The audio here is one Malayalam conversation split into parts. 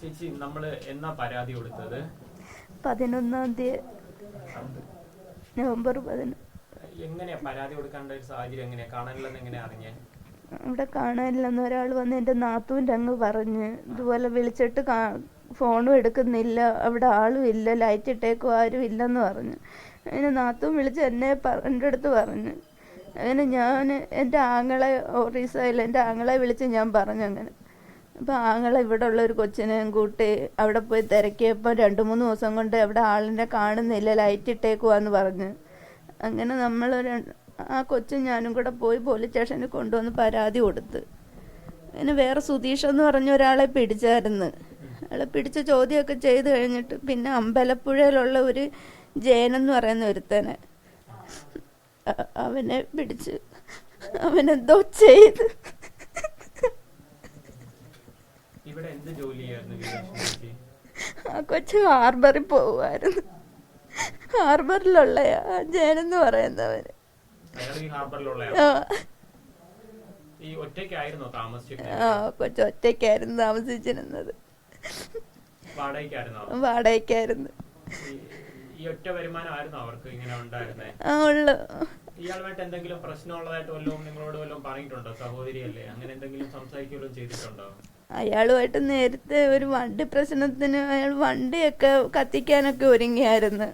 ചേച്ചി നമ്മൾ എന്നാ പരാതി കൊടുത്തത്? പതിനൊന്നാം തീയതി നവംബർ പതിനൊന്ന് എങ്ങനെയാ പരാതി കൊടുക്കാണ്ട ഒരു സാഹചര്യം എങ്ങനെയാ? കാണാനില്ലെന്ന് എങ്ങനെയാ അറിഞ്ഞേ? ഇവിടെ കാണാനില്ലെന്ന് ഒരാൾ വന്ന് എന്റെ നാത്തൂന്റെ അങ്ങ് പറഞ്ഞ് ഇതുപോലെ വിളിച്ചിട്ട് കാ ഫോണും എടുക്കുന്നില്ല അവിടെ ആളും ഇല്ല ലൈറ്റ് ഇട്ടേക്കും ആരും ഇല്ലെന്ന് പറഞ്ഞു. അങ്ങനെ നാത്തൂൻ വിളിച്ച് എന്നെ എന്റെ അടുത്ത് പറഞ്ഞു. അങ്ങനെ ഞാൻ എന്റെ ആങ്ങളെ ഓറീസയിൽ എന്റെ ആങ്ങളെ വിളിച്ച് ഞാൻ പറഞ്ഞു അങ്ങനെ. അപ്പോൾ ആങ്ങളെ ഇവിടെ ഉള്ള ഒരു കൊച്ചിനെയും കൂട്ടി അവിടെ പോയി തിരക്കിയപ്പോൾ രണ്ട് മൂന്ന് ദിവസം കൊണ്ട് അവിടെ ആളിനെ കാണുന്നില്ല ലൈറ്റ് ഇട്ടേക്കുവാന്ന് പറഞ്ഞ്. അങ്ങനെ നമ്മൾ ആ കൊച്ചും ഞാനും കൂടെ പോയി പോലീസ് സ്റ്റേഷനിൽ കൊണ്ടുവന്ന് പരാതി കൊടുത്ത്. അങ്ങനെ വേറെ സുധീഷ് എന്ന് പറഞ്ഞ ഒരാളെ പിടിച്ചായിരുന്നു. അയാളെ പിടിച്ച ചോദ്യമൊക്കെ ചെയ്ത് കഴിഞ്ഞിട്ട് പിന്നെ അമ്പലപ്പുഴയിലുള്ള ഒരു ജയനെന്ന് പറയുന്ന ഒരുത്തനെ അവനെ പിടിച്ച് അവനെന്തോ ചെയ്ത് ഇവിടെ എന്ത് ജോലിയായിരുന്നു വിജയലക്ഷ്മി ചേച്ചി ആ കൊച്ചു ഹാർബറിൽ പോവുമായിരുന്നു. ഹാർബറിലുള്ള ജയനെന്ന് പറയുന്നവര്. കൊച്ചു ഒറ്റയ്ക്കായിരുന്നു താമസിച്ചിരുന്നത്. വാടകയ്ക്കായിരുന്നോ? ഈ- ഈ ഒറ്റ വരുമാനമായിരുന്നോ അവർക്ക് ഇങ്ങനെ ഉണ്ടായിരുന്നേ? ഇയാളുമായിട്ട് എന്തെങ്കിലും പ്രശ്നമുള്ളതായിട്ട് വല്ലതും നിങ്ങളോട് വല്ലതും പറഞ്ഞിട്ടുണ്ടോ? സഹോദരിയല്ലേ അങ്ങനെ എന്തെങ്കിലും സംസാരിക്കുകയും ചെയ്തിട്ടുണ്ടോ? അയാളുമായിട്ട് നേരത്തെ ഒരു വണ്ടി പ്രശ്നത്തിന് അയാൾ വണ്ടിയൊക്കെ കത്തിക്കാനൊക്കെ ഒരുങ്ങിയായിരുന്നു.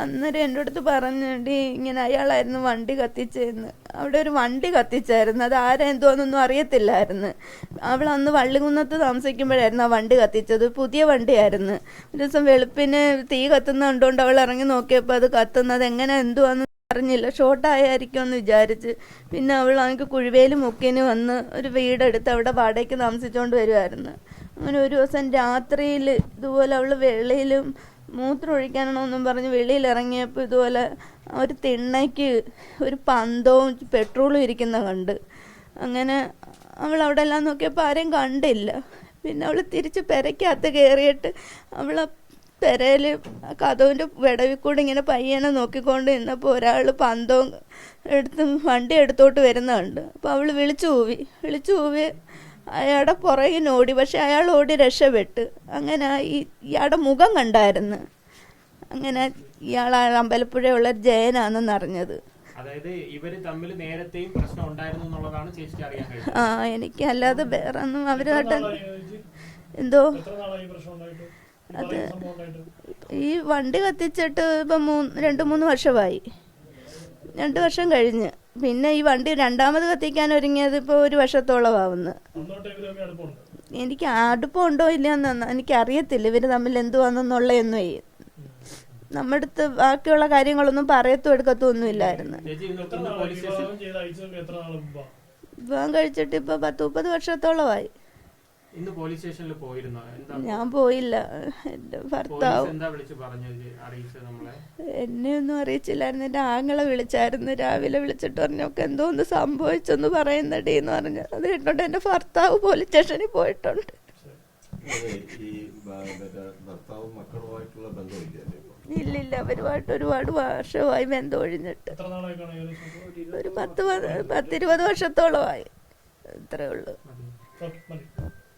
അന്നേരം എന്റെ അടുത്ത് പറഞ്ഞിട്ട് ഇങ്ങനെ അയാളായിരുന്നു വണ്ടി കത്തിച്ചതെന്ന്. അവിടെ ഒരു വണ്ടി കത്തിച്ചായിരുന്നു. അത് ആരാ എന്തോന്നൊന്നും അറിയത്തില്ലായിരുന്നു. അവൾ അന്ന് വള്ളികുന്നത്ത് താമസിക്കുമ്പോഴായിരുന്നു ആ വണ്ടി കത്തിച്ചത്. പുതിയ വണ്ടിയായിരുന്നു. ഒരു ദിവസം വെളുപ്പിന് തീ കത്തുന്ന കണ്ടുകൊണ്ട് അവൾ ഇറങ്ങി നോക്കിയപ്പോൾ അത് കത്തുന്നത് എങ്ങനെ എന്തുവാന്ന് അറിഞ്ഞില്ല. ഷോർട്ടായിരിക്കും എന്ന് വിചാരിച്ച്. പിന്നെ അവൾ എനിക്ക് കുഴുവേൽ മുക്കിന് വന്ന് ഒരു വീടെടുത്ത് അവിടെ വാടകയ്ക്ക് താമസിച്ചുകൊണ്ട് വരുമായിരുന്നു അങ്ങനെ ഒരു ദിവസം രാത്രിയിൽ ഇതുപോലെ അവൾ വെളിയിലും മൂത്രം ഒഴിക്കാനാണോന്നും പറഞ്ഞ് വെളിയിൽ ഇറങ്ങിയപ്പോൾ ഇതുപോലെ ഒരു തിണ്ണയ്ക്ക് ഒരു പന്തവും പെട്രോളും ഇരിക്കുന്ന കണ്ട്. അങ്ങനെ അവൾ അവിടെ എല്ലാം നോക്കിയപ്പോൾ ആരെയും കണ്ടില്ല. പിന്നെ അവൾ തിരിച്ച് പെരയ്ക്കകത്ത് കയറിയിട്ട് അവളെ പെരയിൽ കഥവിന്റെ വിടവിൽ കൂടെ ഇങ്ങനെ പയ്യനെ നോക്കിക്കൊണ്ട് നിന്നപ്പോൾ ഒരാൾ പന്തവും എടുത്ത് വണ്ടി എടുത്തോട്ട് വരുന്നുണ്ട്. അപ്പോൾ അവൾ വിളിച്ചു കൂവി വിളിച്ചു കൂവി അയാളുടെ പുറകിന് ഓടി. പക്ഷെ അയാൾ ഓടി രക്ഷപ്പെട്ട് അങ്ങനെ ഈ ഇയാളുടെ മുഖം കണ്ടായിരുന്നു. അങ്ങനെ ഇയാൾ അമ്പലപ്പുഴയുള്ള ജയനാണെന്ന് അറിഞ്ഞത്. അതായത് ഇവർ തമ്മിൽ നേരത്തെയും പ്രശ്നം ഉണ്ടായിരുന്നു എന്നുള്ളതാണ് ചേച്ചിക്ക് അറിയാൻ ആ എനിക്ക് അല്ലാതെ വേറെ ഒന്നും അവരുമായിട്ട് എന്തോ? നാളായി ഈ വണ്ടി കത്തിച്ചിട്ട് ഇപ്പം മൂന്ന് രണ്ട് മൂന്ന് വർഷമായി. രണ്ട് വർഷം കഴിഞ്ഞ്. പിന്നെ ഈ വണ്ടി രണ്ടാമത് കത്തിക്കാൻ ഒരുങ്ങിയത് ഇപ്പോൾ ഒരു എനിക്ക് തമ്മിൽ അടുപ്പമുണ്ട് എനിക്ക് അടുപ്പമുണ്ടോ ഇല്ലയെന്ന് എനിക്കറിയത്തില്ല. ഇവർ തമ്മിൽ എന്തുവാണെന്നുള്ളതൊന്നും നമ്മുടെ അടുത്ത് ബാക്കിയുള്ള കാര്യങ്ങളൊന്നും പറയത്തും എടുക്കത്തും ഒന്നും ഇല്ലായിരുന്നു ചേച്ചി ഇന്ന് എത്ര ഇന്ന് നാളായി പോലീസ് സ്റ്റേഷൻ വിവാഹം ചെയ്ത് അയച്ചതൊക്കെ എത്ര നാൾ മുമ്പാ? വിവാഹം കഴിച്ചിട്ട് ഇപ്പൊ പത്ത് മുപ്പത് വർഷത്തോളമായി. ഇന്ന് പോലീസ് സ്റ്റേഷനിൽ പോയിരുന്നോ? എന്താ? ഞാൻ പോയില്ല. എന്റെ ഭർത്താവ് എന്താ വിളിച്ച് പറഞ്ഞു? അറിയിച്ചത് നമ്മളെ? എന്നെ ഒന്നും അറിയിച്ചില്ലായിരുന്നു. എന്റെ ആങ്ങളെ വിളിച്ചായിരുന്നു. രാവിലെ വിളിച്ചിട്ട് പറഞ്ഞു ഒക്കെ എന്തോ ഒന്ന് സംഭവിച്ചെന്ന് പറയുന്നടി എന്ന് പറഞ്ഞു. അത് കേട്ടോണ്ട് എന്റെ ഭർത്താവ് പോലീസ് സ്റ്റേഷനിൽ പോയിട്ടുണ്ട്. ഇപ്പൊ ഇല്ലില്ല അവരുമായിട്ട് ഒരുപാട് വർഷമായി ബന്ധം ഒഴിഞ്ഞിട്ട് ഒരു പത്ത് പത്തിരുപത് വർഷത്തോളമായി. ഇത്രേ ഉള്ളൂ.